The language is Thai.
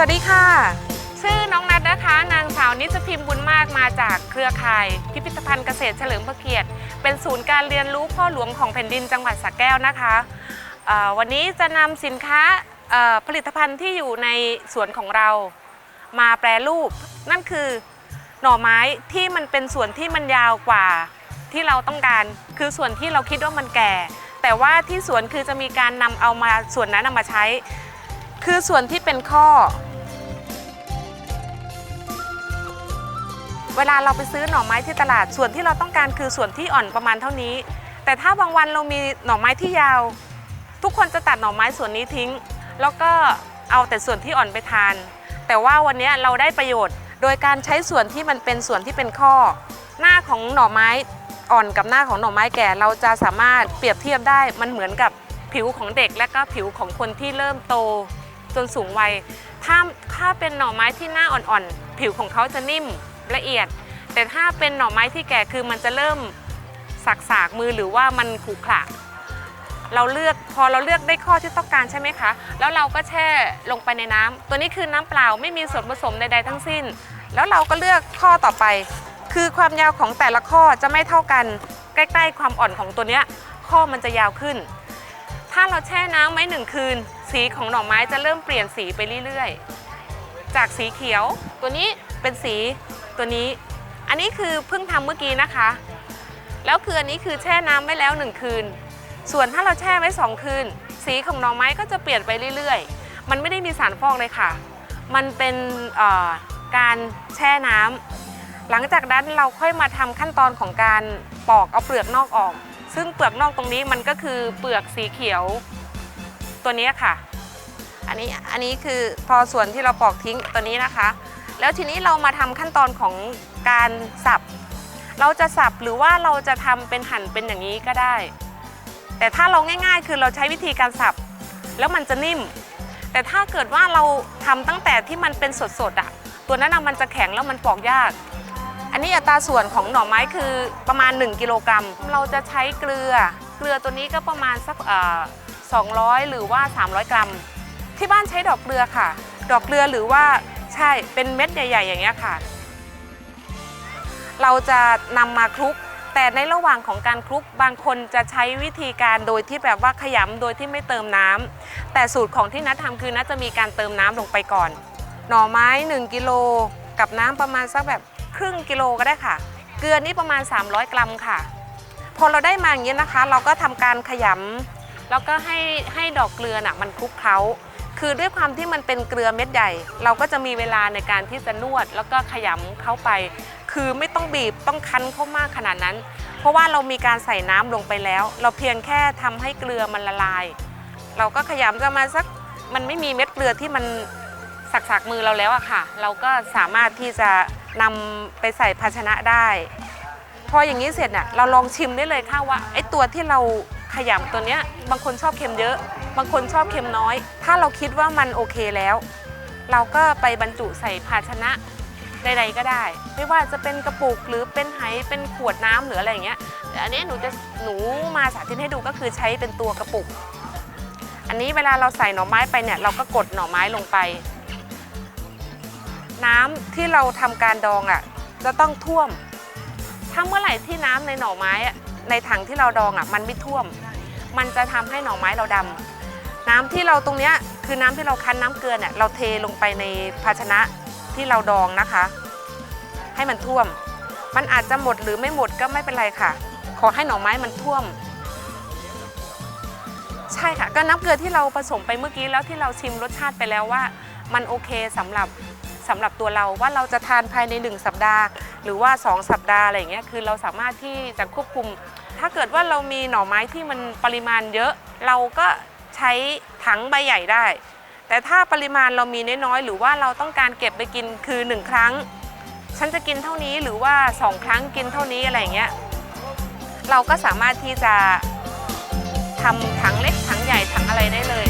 สวัสดีค่ะ ชื่อน้องนัดนะคะ นางสาวนิจพิมพ์บุญมากมาจากเครือข่าย พิพิธภัณฑ์เกษตรเฉลิมพระเกียรติ เป็นศูนย์การเรียนรู้พ่อหลวงของแผ่นดินจังหวัดสระแก้วนะคะเอ่อวันนี้จะนำสินค้าเอ่อผลิตภัณฑ์ที่อยู่ในสวนของเรา มาแปรรูป นั่นคือหน่อไม้ที่มันเป็นส่วนที่มันยาวกว่าที่เราต้องการ คือส่วนที่เราคิดว่ามันแก่ แต่ว่าที่สวนคือจะมีการนำเอามาส่วนนั้นนำมาใช้ คือส่วนที่เป็นข้อ เวลาเราไปซื้อหน่อไม้ที่ตลาดส่วนที่เราต้องการคือส่วนที่อ่อนประมาณเท่านี้ แต่ถ้าบางวันเรามีหน่อไม้ที่ยาว ทุกคนจะตัดหน่อไม้ส่วนนี้ทิ้ง แล้วก็เอาแต่ส่วนที่อ่อนไปทาน แต่ว่าวันนี้เราได้ประโยชน์ โดยการใช้ส่วนที่มันเป็นส่วนที่เป็นข้อ หน้าของหน่อไม้อ่อนกับหน้าของหน่อไม้แก่เราจะสามารถเปรียบเทียบได้มันเหมือนกับผิวของเด็กและก็ผิวของคนที่เริ่มโตจนสูงวัย ถ้าถ้าเป็นหน่อไม้ที่หน้าอ่อนๆ ผิวของเขาจะนิ่ม ละเอียด แต่ถ้าเป็นหน่อไม้ที่แก่คือมันจะเริ่มสักสากมือหรือว่ามันขรุขระเราเลือกพอเราเลือกได้ข้อที่ต้องการใช่ไหมคะ แล้วเราก็แช่ลงไปในน้ำตัวนี้คือน้ำเปล่าไม่มีส่วนผสมใดๆทั้งสิ้น แล้วเราก็เลือกข้อต่อไป คือความยาวของแต่ละข้อจะไม่เท่ากัน ใกล้ๆ ความอ่อนของตัวเนี้ยข้อมันจะยาวขึ้น ถ้าเราแช่น้ำไว้หนึ่งคืน สีของหน่อไม้จะเริ่มเปลี่ยนสีไปเรื่อยๆ จากสีเขียว ตัวนี้เป็นสี ตัวนี้ อันนี้คือเพิ่งทำเมื่อกี้นะคะ แล้วคืออันนี้คือแช่น้ำไว้แล้วหนึ่งคืน ส่วนถ้าเราแช่ไว้สองคืน สีของหน่อไม้ก็จะเปลี่ยนไปเรื่อยๆ มันไม่ได้มีสารฟอกเลยค่ะ มันเป็นการแช่น้ำหลังจากนั้นเราค่อยมาทำขั้นตอนของการปอกเอาเปลือกนอกออก ซึ่งเปลือกนอกตรงนี้มันก็คือเปลือกสีเขียวตัวนี้ค่ะ อันนี้อันนี้คือพอส่วนที่เราปอกทิ้งตัวนี้นะคะ แล้วทีนี้เรามาทำขั้นตอนของการสับ เราจะสับหรือว่าเราจะทำเป็นหั่นเป็นอย่างนี้ก็ได้ แต่ถ้าเราง่ายๆ คือเราใช้วิธีการสับ แล้วมันจะนิ่ม แต่ถ้าเกิดว่าเราทำตั้งแต่ที่มันเป็นสดๆอะตัวนั้นมันจะแข็งแล้วมันปอกยาก อันนี้อัตราส่วนของหน่อไม้คือประมาณ 1 กิโลกรัม เราจะใช้เกลือ เกลือตัวนี้ก็ประมาณสักเอ่อ200 หรือว่า 300 กรัม ที่บ้านใช้ดอกเกลือค่ะ ดอกเกลือหรือว่า ใช่เป็นเม็ดใหญ่ ๆ อย่างเงี้ยค่ะ เราจะนำมาคลุก แต่ในระหว่างของการคลุกบางคนจะใช้วิธีการโดยที่แบบว่าขยำโดยที่ไม่เติมน้ำแต่สูตรของที่นัททำคือนัทจะมีการเติมน้ำลงไปก่อน หน่อไม้ 1กิโลกับน้ำประมาณสักแบบครึ่งกิโลก็ได้ค่ะ เกลือนี่ประมาณ 300 กรัมค่ะ พอเราได้มาอย่างนี้นะคะ เราก็ทำการขยำแล้วก็ให้ให้ดอกเกลือน่ะมันคลุกเคล้า คือด้วยความที่มันเป็นเกลือเม็ดใหญ่ เราก็จะมีเวลาในการที่จะนวด แล้วก็ขยำเข้าไป คือไม่ต้องบีบต้องคั้นเข้ามากขนาดนั้น เพราะว่าเรามีการใส่น้ำลงไปแล้ว เราเพียงแค่ทำให้เกลือมันละลาย เราก็ขยำประมาสักมันไม่มีเม็ดเกลือที่มันสักๆมือเราแล้วอะค่ะ เราก็สามารถที่จะนำไปใส่ภาชนะได้ พออย่างนี้เสร็จเนี่ยเราลองชิมได้เลยค่ะว่าไอ้ตัวที่เราขยำตัวเนี้ยบางคนชอบเค็มเยอะ บางคนชอบเค็มน้อย ถ้าเราคิดว่ามันโอเคแล้ว เราก็ไปบรรจุใส่ภาชนะใดๆก็ได้ ไม่ว่าจะเป็นกระปุกหรือเป็นไหเป็นขวดน้ำหรืออะไรอย่างเงี้ยแต่อันนี้หนูจะหนูมาสาธิตให้ดูก็คือใช้เป็นตัวกระปุก อันนี้เวลาเราใส่หน่อไม้ไปเนี่ยเราก็กดหน่อไม้ลงไป น้ำที่เราทำการดองอะจะต้องท่วม ถ้าเมื่อไหร่ที่น้ำในหน่อไม้ในถังที่เราดองอะมันไม่ท่วม มันจะทำให้หน่อไม้เราดำ น้ำที่เราตรงเนี้ยคือน้ำที่เราคั้นน้ำเกลือเนี่ยเราเทลงไปในภาชนะที่เราดองนะคะ ให้มันท่วม มันอาจจะหมดหรือไม่หมดก็ไม่เป็นไรค่ะ ขอให้หน่อไม้มันท่วม ใช่ค่ะ ก็น้ำเกลือที่เราผสมไปเมื่อกี้แล้วที่เราชิมรสชาติไปแล้วว่า มันโอเคสำหรับสำหรับตัวเราว่าเราจะทานภายใน 1 สัปดาห์ หรือว่า 2 สัปดาห์อะไรอย่างเงี้ยคือเราสามารถที่จะควบคุม ถ้าเกิดว่าเรามีหน่อไม้ที่มันปริมาณเยอะ เราก็ ใช้ถังใบใหญ่ได้ แต่ถ้าปริมาณเรามีน้อยๆหรือว่าเราต้องการเก็บไปกินคือ 1 ครั้ง ฉันจะกินเท่านี้หรือว่า 2 ครั้งกินเท่านี้อะไรอย่างเงี้ยเราก็สามารถที่จะทำถังเล็กถังใหญ่ถังอะไรได้เลย